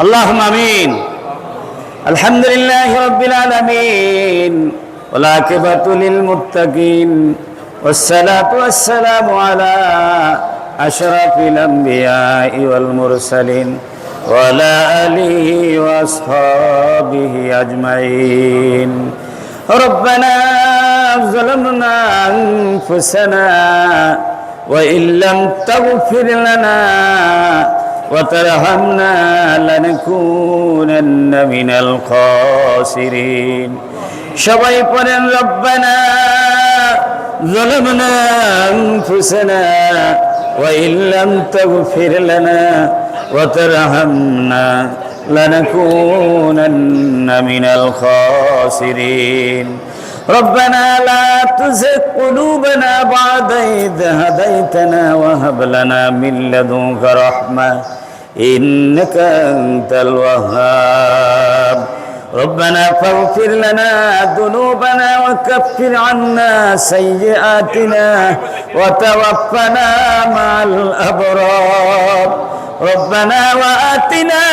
اللهم امين الحمد لله رب العالمين والعاقبة للمتقين والصلاة والسلام على أشرف الأنبياء والمرسلين وعلى آله وأصحابه أجمعين ربنا ظلمنا أنفسنا وإن لم تغفر لنا وترحمنا لنكونن من الخاسرين সবাই পড়েন রব্বানা ظلمنا أنفسنا وإن لم تغفر لنا وترحمنا لنكونن من الخاسرين ربنا لا تزغ قلوبنا بعد إذ هديتنا وهب لنا من لدنك رحمة إنك أنت الوهاب. ربنا فاغفر لنا ذنوبنا وكفر عنا سيئاتنا وتوفنا مع الأبرار. ربنا وآتنا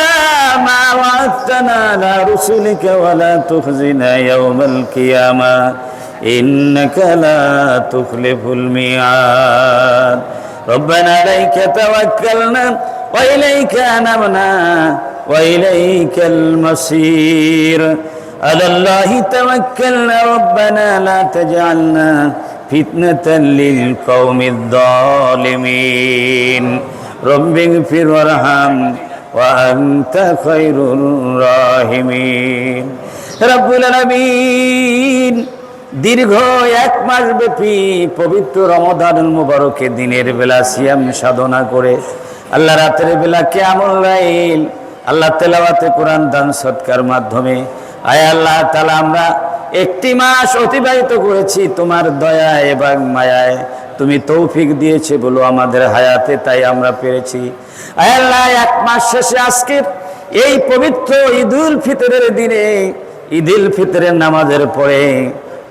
ما وعدتنا على رسلك ولا تخزنا يوم القيامة. إنك لا تخلف الميعاد. ربنا عليك توكلنا وإليك أنبنا وإليك المصير على الله توكلنا ربنا لا تجعلنا فتنة للقوم الظالمين رب اغفر وارحم وأنت خير الراحمين رب العالمين দীর্ঘ এক মাস ব্যাপী পবিত্র রমদান মুবারকে দিনের বেলা সিয়াম সাধনা করে আল্লাহ রাতের বেলা কেমন রাইল আল্লাহ তেলাওয়াতে কোরআন দান সৎকার মাধ্যমে। আয় আল্লাহ তালা আমরা একটি মাস অতিবাহিত করেছি তোমার দয়া এবং মায়ায়। তুমি তৌফিক দিয়েছে বলো আমাদের হায়াতে, তাই আমরা পেরেছি। আয় আল্লাহ, এক মাস শেষে আজকে এই পবিত্র ঈদুল ফিতরের দিনে, ঈদুল ফিতরের নামাজের পরে,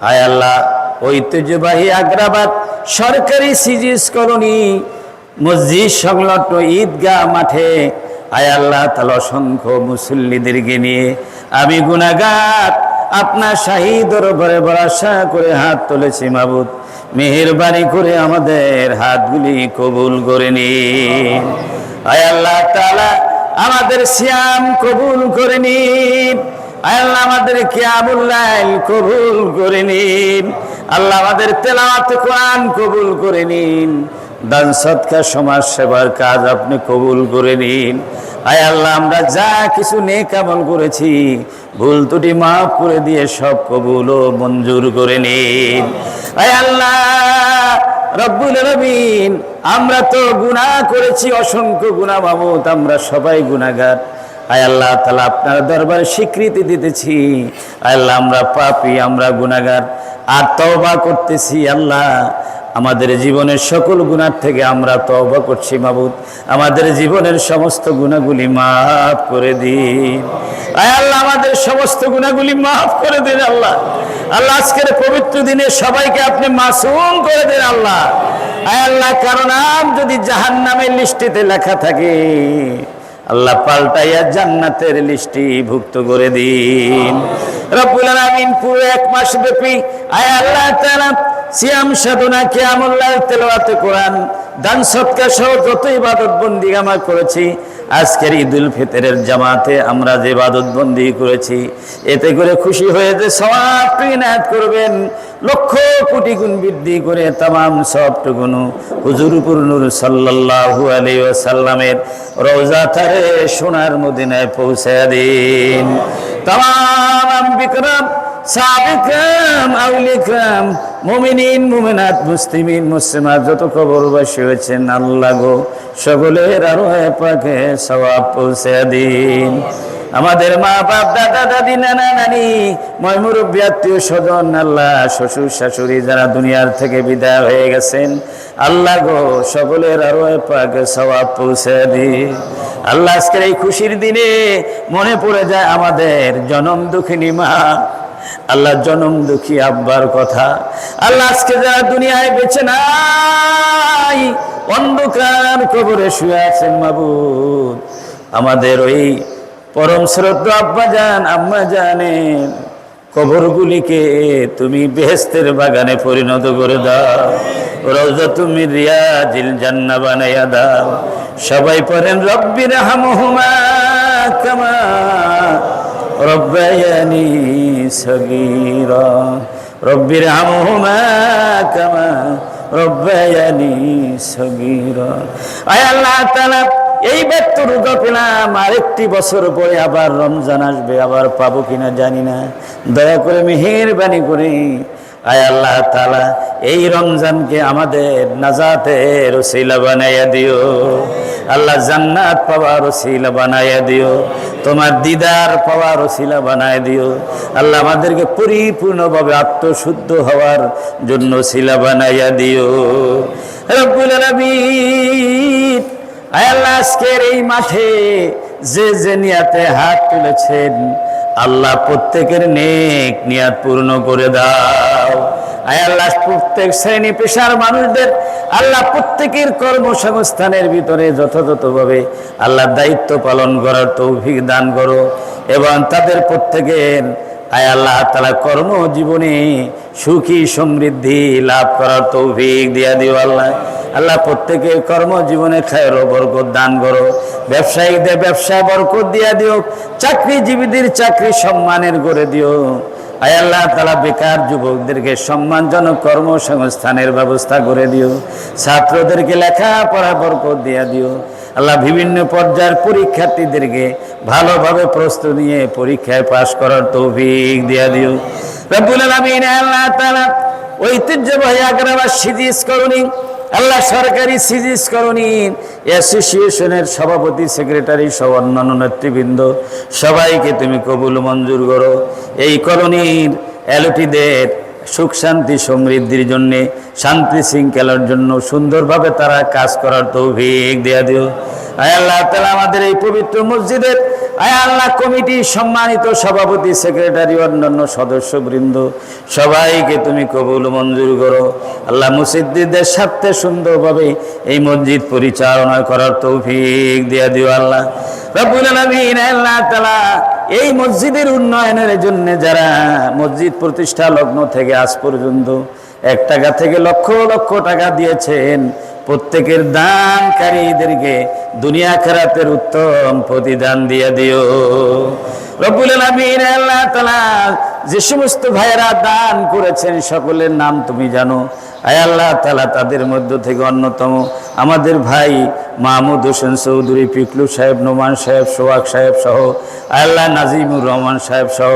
আয় আল্লাহ, ঐতিহ্যবাহী আগ্রাবাদ সরকারি সিজিস কলোনি মসজিদ সংলগ্ন ঈদগাহ মাঠে। আয় আল্লাহ তাল অসংখ্য মুসল্লিদেরকে নিয়ে আমি গুনাগার আপনার শাহী দরবারে ভরসা করে হাত তুলেছি মাবুদ। মেহেরবানি করে আমাদের হাতগুলি কবুল করে নিন। আয় আল্লাহ তালা আমাদের শ্যাম কবুল করে নিন। আল্লাহ আমাদের কিয়ামুল্লাইল কবুল করে নিন। আল্লাহ আমাদের তেলাওয়াত কোরআন কবুল করে নিন। দান সৎকার, সমাজ সেবার কাজ আপনি কবুল করে নিন। আয় আল্লাহ, আমরা যা কিছু নেক আমল করেছি, ভুল ত্রুটি মাফ করে দিয়ে সব কবুল ও মঞ্জুর করে নিন। আয় আল্লাহ, রব্বুল রবিন আমরা তো গুনাহ করেছি, অসংখ্য গুনাহ মামুদ আমরা সবাই গুনাহগার। আয় আল্লাহ তালা আপনার দরবারে স্বীকৃতি দিতেছি। আয় আল্লাহ, আমরা পাপি, আমরা গুনাহগার। আর তওবা করতেছি, আল্লাহ। আমাদের জীবনের সকল গুণার থেকে আমরা তওবা করছি, মাবুদ। আমাদের জীবনের সমস্ত গুণাগুলি মাফ করে দিন। আয় আল্লাহ, আমাদের সমস্ত গুণাগুলি মাফ করে দিন আল্লাহ। আল্লাহ, আজকের পবিত্র দিনে সবাইকে আপনি মাসুম করে দেন আল্লাহ। আয় আল্লাহ, কারণ নাম যদি জাহান নামের লিস্টিতে লেখা থাকে, আল্লাহ পাল্টাইয়া জান্নাতের লিস্টি ভুক্ত করে দিন। রব্বুল আলামিন পুরো এক মাস ব্যাপী আয় আল্লাহ সিয়াম সাধনা, কিয়ামুল্লাহ, তেলাওয়াতে কোরআন, দান সৎকার সহ যত ইবাদত বন্দি আমরা করেছি, আজকের ঈদুল ফিতরের জামাতে আমরা যে ইবাদত বন্দি করেছি, এতে করে খুশি হয়ে যে ইনায়াত করবেন, লক্ষ কোটি গুণ বৃদ্ধি করে তাম সবটুকুন হুজুরপুর নূর সাল্লাল্লাহু আলাইহি ওয়াসাল্লামের রওজা তারে সোনার মদিনায় পৌঁছে দিন। তাম বিক্রম আমাদের মা বাপ দাদা, দাদি, নানা, নানি ময়মুরব্বী আত্মীয় স্বজন, আল্লাহ, শ্বশুর, শাশুড়ি যারা দুনিয়ার থেকে বিদায় হয়ে গেছেন, আল্লাহ গো, সকলের আরও পাকে সওয়াব পৌঁছে দিন। আল্লাহ আজকের এই খুশির দিনে মনে পড়ে যায় আমাদের জনম দুঃখিনী মা আল্লাহ জনম দুঃখী আব্বার কথা। আল্লাহ আজকে যারা দুনিয়ায় বেঁচে নাই, অন্ধকার কবরে শুয়ে আছেন মাবুদ। আমাদের ওই পরম শ্রদ্ধ আব্বা জান আম্মা জানেন কবরগুলিকে তুমি বেহেস্তের বাগানে পরিণত করে দাও। রোজা তুমি রিয়াজিল জান্না বানাইয়া দাও। সবাই পড়েন রব্বির হামহুমা কামা এই ব্যক্ত রোজা পেলাম আরেকটি বছর পরে আবার রমজান আসবে, আবার পাবো কিনা জানি না। দয়া করে মেহেরবানি করে আয় আল্লাহ তালা এই রমজানকে আমাদের নাজাতের রসিলা বানাইয়া দিও। আল্লাহ জান্নাত পাওয়ার রসিলা বানাইয়া দিও, তোমার দিদার পাওয়ার রসিলা বানায় দিও। আল্লাহ আমাদেরকে পরিপূর্ণভাবে আত্মশুদ্ধ হওয়ার জন্য শিলা বানাইয়া দিও। রব্বুল আলামিন, আয় আল্লাহ আজকের এই মাঠে যে যে নিয়াতে হাত তুলেছেন, আল্লাহ প্রত্যেকের নেক নিয়াত পূর্ণ করে দাও। আল্লাহ, প্রত্যেক শ্রেণি পেশার মানুষদের আল্লাহ প্রত্যেকের কর্মসংস্থানের ভিতরে যথাযথভাবে আল্লাহ দায়িত্ব পালন করার তৌফিক দান করো এবং তাদের প্রত্যেকের আয় আল্লাহ তালা কর্মজীবনে সুখী সমৃদ্ধি লাভ করার তৌফিক দিয়া দিও আল্লাহ। আল্লাহ প্রত্যেকে কর্মজীবনে খায়ের বরকত দান করো। ব্যবসায়ীদের ব্যবসায় বরকত দিয়া দিও। চাকরিজীবীদের চাকরি সম্মানের করে দিও। আয় আল্লাহ তালা বেকার যুবকদেরকে সম্মানজনক কর্মসংস্থানের ব্যবস্থা করে দিও। ছাত্রদেরকে লেখাপড়া বরকত দিয়া দিও। আল্লাহ বিভিন্ন পর্যায়ের পরীক্ষার্থীদেরকে ভালোভাবে প্রস্তুত নিয়ে পরীক্ষায় পাশ করার তৌফিক দিয়া দিও। রব্বুল আলামিন আল্লাহ তালা ঐতিহ্যবাহী আগ্রাবাদ সিজিস করুনি আল্লাহ সরকারি সিজিস করণী। অ্যাসোসিয়েশনের সভাপতি সেক্রেটারি সহ অন্যান্য নেতৃবৃন্দ, সবাইকে তুমি কবুল মঞ্জুর করো। এই কলোনির এলটিদের সুখ, শান্তি, সমৃদ্ধির জন্যে, শান্তি শৃঙ্খলার জন্য সুন্দরভাবে তারা কাজ করার তৌফিক দেয়া দিও। আল্লাহ তালা আমাদের এই পবিত্র মসজিদের আল্লাহ কমিটি সম্মানিত সভাপতি, সেক্রেটারি, অন্যান্য সদস্যবৃন্দ, সবাইকে তুমি কবুল মঞ্জুর করো। আল্লাহ মুসিদ্দিদের স্বার্থে সুন্দরভাবে এই মসজিদ পরিচালনা করার তৌফিক দিয়া দিও আল্লাহ। আল্লাহ তাআলা, এই মসজিদের উন্নয়নের জন্য যারা মসজিদ প্রতিষ্ঠা লগ্ন থেকে আজ পর্যন্ত এক টাকা থেকে লক্ষ লক্ষ টাকা দিয়েছেন প্রত্যেকের দানকারীদেরকে দুনিয়া খারাপের উত্তম প্রতিদান দিয়ে দিও। আল্লাহ যে সমস্ত ভাইয়েরা দান করেছেন, সকলের নাম তুমি জানো। আয় আল্লাহ তাআলা তাদের মধ্য থেকে অন্যতম। আমাদের ভাই মাহমুদ হোসেন চৌধুরী, পিকলু সাহেব, নোমান সাহেব, সোহাগ সাহেব সহ আল্লাহ নাজিমুর রহমান সাহেব সহ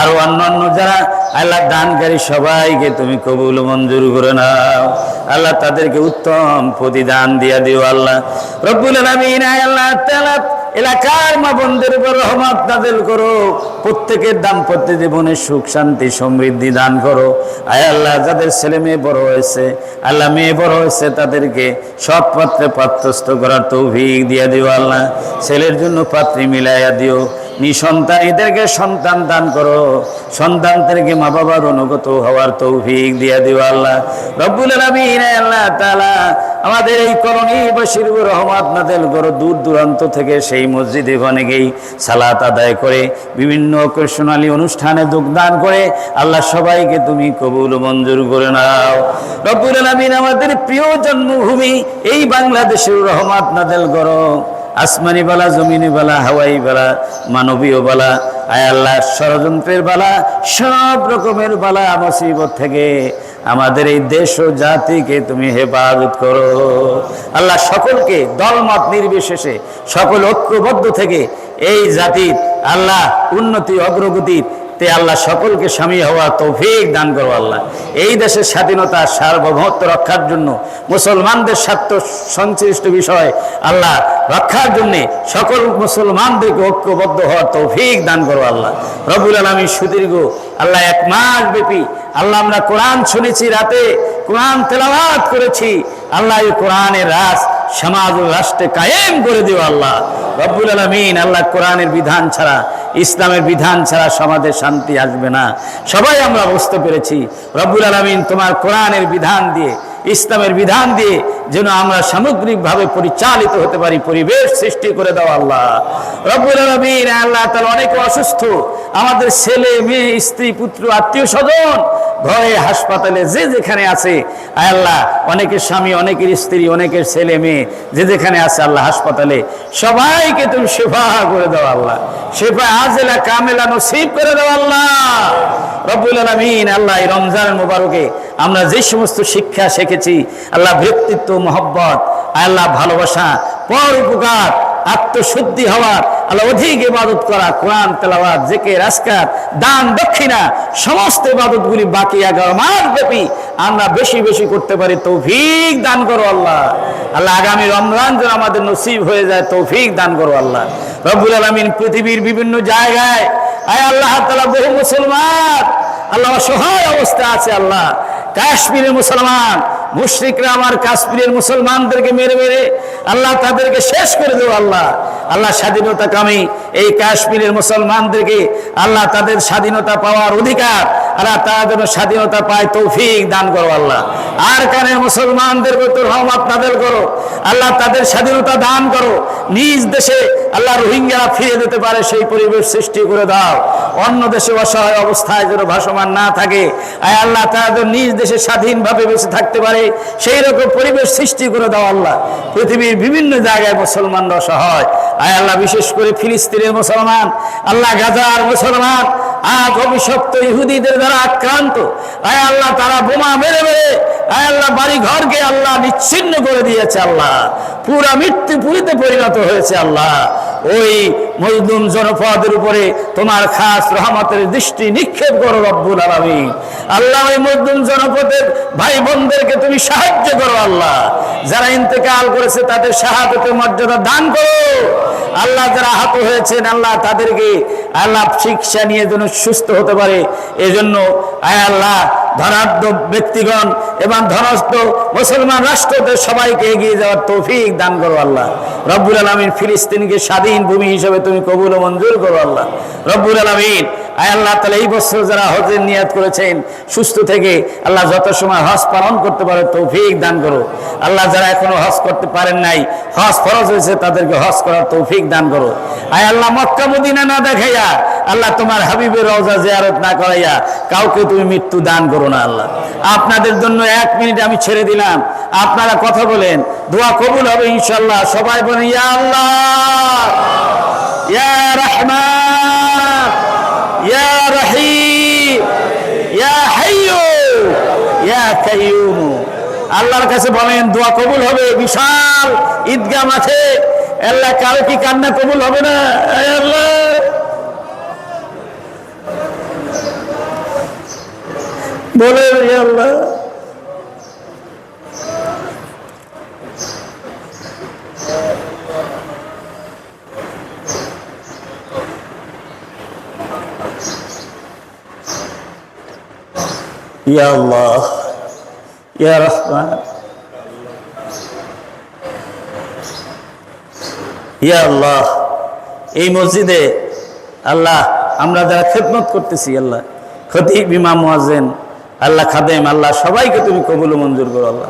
আরও অন্যান্য যারা আল্লাহ দানকারী সবাইকে তুমি কবুল মঞ্জুর করে নাও। আল্লাহ তাদেরকে উত্তম প্রতিদান দিয়া দিও আল্লাহ। রব্বুল আল্লাহ তাআলা এলাকার মা বন্ধের উপর রহমত নাজেল করো। প্রত্যেকের দাম্পত্য জীবনে সুখ, শান্তি, সমৃদ্ধি দান করো। আয় আল্লাহ, যাদের ছেলে মেয়ে বড় হয়েছে, আল্লাহ মেয়ে বড় হয়েছে, তাদেরকে সব পাত্রে পাত্রস্থ করার তৌফিক দিয়া দিও আল্লাহ। ছেলের জন্য পাত্রী মিলাইয়া দিও। নিঃসন্তান এদেরকে সন্তান দান করো। সন্তানদেরকে মা বাবার অনুগত হওয়ার তৌফিক দিয়া দিও আল্লাহ। রব্বুল আল্লাহ তাআলা, আমাদের এই করণী বশিরুর রহমত নাদেল করো। দূর দূরান্ত থেকে সেই মসজিদে অনেকেই সালাত আদায় করে, বিভিন্ন অকেশনালী অনুষ্ঠানে যোগদান করে। আল্লাহ সবাইকে তুমি কবুল মঞ্জুর করে নাও। রব্বুল আলামিন, আমাদের প্রিয় জন্মভূমি এই বাংলাদেশের রহমত নাদেল করো। আসমানি বালা, জমিনি বালা, হাওয়াই বালা, মানবীয় বালা, আয় আল্লাহ, ষড়যন্ত্রের বালা, সব রকমের বালা মুসিবত থেকে আমাদের এই দেশ ও জাতিকে তুমি হেফাজত করো। আল্লাহ সকলকে দলমত নির্বিশেষে, সকল ঐক্যবদ্ধ থেকে এই জাতির আল্লাহ উন্নতি অগ্রগতির তে আল্লাহ সকলকে স্বামী হওয়া তৌফিক দান করো আল্লাহ। এই দেশের স্বাধীনতা, সার্বভৌমত্ব রক্ষার জন্য মুসলমানদের স্বার্থ সংশ্লিষ্ট বিষয়, আল্লাহ রক্ষার জন্যে সকল মুসলমানদেরকে ঐক্যবদ্ধ হওয়ার তৌফিক দান করো আল্লাহ। রবুল আলমী সুদীর্ঘ, আল্লাহ এক মাস ব্যাপী আল্লাহ, আমরা কোরআন শুনেছি রাতে, কোরআন তেলাবাদ করেছি। আল্লাহ এই কোরআনের রাস সমাজ ও রাষ্ট্রে কায়েম করে দিও আল্লাহ। রব্বুল আলমিন, আল্লাহ কোরআনের বিধান ছাড়া, ইসলামের বিধান ছাড়া সমাজে শান্তি আসবে না। সবাই আমরা বুঝতে পেরেছি। রব্বুল আলমিন তোমার কোরআনের বিধান দিয়ে ইসলামের বিধান দিয়ে যেন আমরা সামগ্রিকভাবে পরিচালিত হতে পারি, পরিবেশ সৃষ্টি করে দাও আল্লাহ। রব্বুল আলমিন, আল্লাহ তাহলে অনেক অসুস্থ। আমাদের ছেলে, মেয়ে, স্ত্রী, পুত্র, আত্মীয় স্বজন ঘরে, হাসপাতালে, যে যেখানে আছে আল্লাহ, অনেকের স্বামী, অনেকের স্ত্রী, অনেকের ছেলে, মেয়ে, যে যেখানে আছে আল্লাহ, হাসপাতালে সবাইকে তুমি সেবা করে দাও আল্লাহ। সেবা আজেলা কামেলা নসিব করে দাও আল্লাহ। রব্বুল আলমিন আল্লাহ রমজান মোবারকে আমরা যে সমস্ত শিক্ষা শিখেছি, আল্লাহ ব্যক্তিত্ব মহব্বত, আল্লাহ ভালোবাসা, পর উপকার, আত্মশুদ্ধি হওয়ার, আল্লাহ অধিক ইবাদত করা, কোরআন, তেলাওয়াত জেকে রাস্কার দান, দক্ষিণা, সমস্ত ইবাদতগুলি বাকি এগারো মাস ব্যাপী আমরা বেশি বেশি করতে পারি। তৌফিক দান করো আল্লাহ। আল্লাহ আগামী রমজান যেন আমাদের নসিব হয়ে যায়, তৌফিক দান করো আল্লাহ। রব্বুল আলমিন পৃথিবীর বিভিন্ন জায়গায় আয় আল্লাহ তালা বহু মুসলমান। আল্লাহ অসহায় অবস্থা আছে, আল্লাহ। কাশ্মীরের মুসলমান, মুশরিকরা আমার কাশ্মীরের মুসলমানদেরকে মেরে মেরে আল্লাহ তাদেরকে শেষ করে দেবো, আল্লাহ। আল্লাহ স্বাধীনতা কামী এই কাশ্মীরের মুসলমানদেরকে আল্লাহ তাদের স্বাধীনতা পাওয়ার অধিকার, আল্লাহ তারা যেন স্বাধীনতা পায়, তৌফিক দান করো, আল্লাহ। আর কানে মুসলমানদের প্রতি রহমত নাদেল করো, আল্লাহ তাদের স্বাধীনতা দান করো। নিজ দেশে আল্লাহ রোহিঙ্গারা ফিরে যেতে পারে, সেই পরিবেশ সৃষ্টি করে দাও। অন্য দেশে অসহায় অবস্থায় যেন ভাসমান না থাকে, আয় আল্লাহ, তারা যেন নিজ দেশে স্বাধীনভাবে বেঁচে থাকতে পারে, সেই রকম পরিবেশ সৃষ্টি করে দাও আল্লাহ। পৃথিবীর বিভিন্ন জায়গায় মুসলমানরা অসহায়। আয় আল্লাহ, বিশেষ করে ফিলিস্তিনের মুসলমান, আল্লাহ গাজার মুসলমান আজ অভিশপ্ত ইহুদিদের দ্বারা আক্রান্ত। আয় আল্লাহ, তারা বোমা মেরে মেরে, আয় আল্লাহ বাড়ি ঘরকে আল্লাহ বিচ্ছিন্ন করে দিয়েছে আল্লাহ। পুরা মৃত্যু পুরীতে পরিণত হয়েছে আল্লাহ। ওই মজলুম জনপদের উপরে তোমার খাস রহমতের দৃষ্টি নিক্ষেপ করো রব্বুল আলমী আল্লাহ ওই মজলুম জনপদের ভাই বোনদেরকে তুমি সাহায্য করো আল্লাহ। যারা ইন্তেকাল করেছে তাদের সাহায্যের মর্যাদা দান করো। আল্লাহ যারা আহত হয়েছেন, আল্লাহ তাদেরকে আল্লাহ শিক্ষা নিয়ে যেন সুস্থ হতে পারে। এজন্য আয় আল্লাহ, ধনাঢ্য ব্যক্তিগণ এবং ধনস্থ মুসলমান রাষ্ট্রদের সবাইকে এগিয়ে যাওয়ার তৌফিক দান করো আল্লাহ। রব্বুল আলমিন ফিলিস্তিনকে স্বাধীন ভূমি হিসেবে তুমি কবুল ও মঞ্জুর করো আল্লাহ। রব্বুল আলমিন। আয় আল্লাহ, তাহলে এই বছর যারা হজের নিয়াত করেছেন, সুস্থ থেকে আল্লাহ যত সময় হজ পালন করতে পারে তৌফিক দান করো। আল্লাহ যারা এখনও হজ করতে পারেন নাই, হজ ফরজ হয়েছে, তাদেরকে হজ করার তৌফিক দান করো। আয় আল্লাহ, মক্কা মদিনা না দেখাইয়া আল্লাহ তোমার হাবিবের রওজা জিয়ারত না করাইয়া কাউকে তুমি মৃত্যু দান করো না আল্লাহ। আপনাদের জন্য এক মিনিট আমি ছেড়ে দিলাম। আপনারা কথা বলেন, দোয়া কবুল হবে ইনশাল্লাহ সবাই বলেন, ইয়া আল্লাহ ইয়া রহমান ইয়া রহিম ইয়া হাইয়ু ইয়া আল্লাহর কাছে বলেন, দোয়া কবুল হবে, বিশাল ঈদগাহ মাঠে। আল্লাহ কারও কি কান্না কবুল হবে না? আল্লাহ। ইয়া আল্লাহ। ইয়া আল্লাহ। ইয়া রহমান ইয়া আল্লাহ, এই মসজিদে আল্লাহ, আমরা যারা খেদমত করতেছি, আল্লাহ, খতিব ইমাম, মুয়াজ্জিন, আল্লাহ খাদেম, আল্লাহ, সবাইকে তুমি কবুল মঞ্জুর করো, আল্লাহ।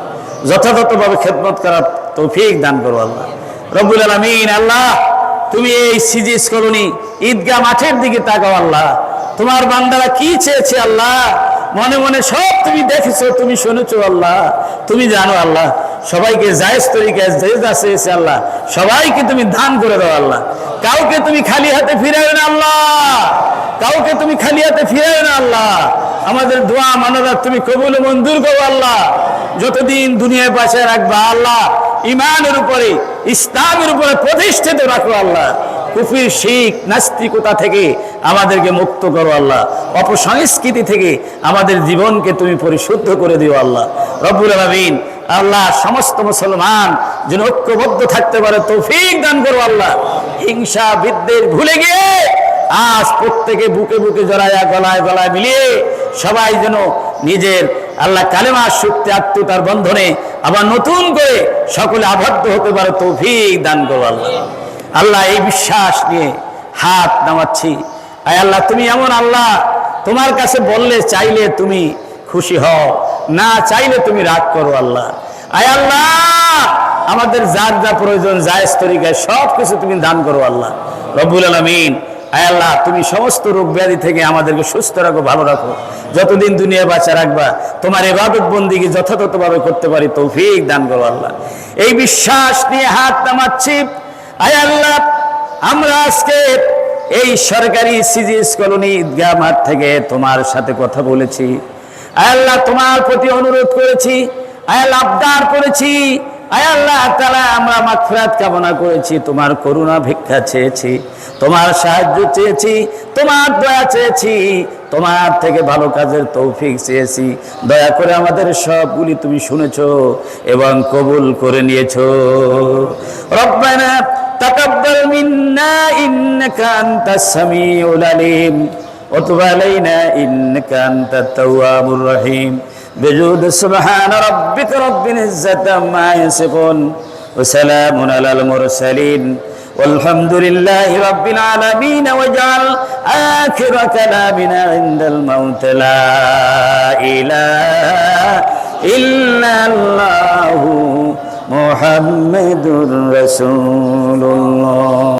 যথাযথভাবে খেদমত করার তৌফিক দান করো, আল্লাহ। রব্বুল আলমিন, আল্লাহ, তুমি এই সিজিস কলোনি ঈদগাহ মাঠের দিকে তাকাও, আল্লাহ। তোমার বান্দারা কি চেয়েছে, আল্লাহ? মনে মনে সব তুমি দেখেছ, তুমি শুনেছো আল্লাহ, তুমি জানো আল্লাহ। সবাইকে জায়েজ তরিকায় চেয়েছে আল্লাহ। সবাইকে তুমি দান করে দাও আল্লাহ। কাউকে তুমি খালি হাতে ফিরাবে না আল্লাহ। কাউকে তুমি খালি হাতে ফিরাবে না আল্লাহ। আমাদের দোয়া মানরা তুমি কবুল মঞ্জুর করো আল্লাহ। যতদিন দুনিয়ায় বাঁচায় রাখবা আল্লাহ, ইমানের উপরে, ইসলামের উপরে প্রতিষ্ঠিত রাখো আল্লাহ। কুফির শিখ নাস্তিকতা থেকে আমাদেরকে মুক্ত করো আল্লাহ। অপসংস্কৃতি থেকে আমাদের জীবনকে তুমি পরিশুদ্ধ করে দিও আল্লাহ। রব্বুল আলমিন আল্লাহ সমস্ত মুসলমান যেন ঐক্যবদ্ধ থাকতে পারে, তৌফিক দান করো আল্লাহ। হিংসা, বিদ্বেষ ভুলে গিয়ে আজ প্রত্যেকে বুকে বুকে জড়াইয়া, গলায় গলায় মিলিয়ে সবাই যেন নিজের আল্লাহ কালেমার শক্তি আত্মতার বন্ধনে আবার নতুন করে সকলে আবদ্ধ হতে পারে, তৌফিক দান করো আল্লাহ। আল্লাহ এই বিশ্বাস নিয়ে হাত নামাচ্ছি। আয় আল্লাহ, তুমি এমন আল্লাহ, তোমার কাছে বললে, চাইলে তুমি খুশি হও, না চাইলে তুমি রাগ করো আল্লাহ। আয় আল্লাহ, আমাদের যার যা প্রয়োজন, জায়েজ তরিকায় সব কিছু তুমি দান করো আল্লাহ। রব্বুল আলমিন, আয় আল্লাহ, তুমি সমস্ত রোগ ব্যাধি থেকে আমাদেরকে সুস্থ রাখো, ভালো রাখো। যতদিন দুনিয়া বাঁচা রাখবা, তোমার এবাদত বন্দিকে যথাযথভাবে করতে পারি, তৌফিক দান করো আল্লাহ। এই বিশ্বাস নিয়ে হাত নামাচ্ছি। আয় আল্লাহ, আমরা আজকে এই সরকারি সিজিএস কলোনি ঈদগাহ মাঠ থেকে তোমার সাথে কথা বলেছি। আয় আল্লাহ, তোমার প্রতি অনুরোধ করেছি, আয় আবদার করেছি, আয় তালা আমরা মাগফিরাত কামনা করেছি, তোমার করুণা ভিক্ষা চেয়েছি, তোমার সাহায্য চেয়েছি, তোমার দয়া চেয়েছি, তোমার থেকে ভালো কাজের তৌফিক চেয়েছি। দয়া করে আমাদের সবগুলি তুমি শুনেছো এবং কবুল করে নিয়েছো। রব্বানা تقبل منا إنك أنت السميع العليم وتب علينا إنك أنت التواب الرحيم بجود سبحان ربك رب العزة ما يصفون وسلام على المرسلين والحمد لله رب العالمين واجعل آخر كلامنا عند الموت لا إله إلا الله মোহাম্মদুর রসুল্লাহ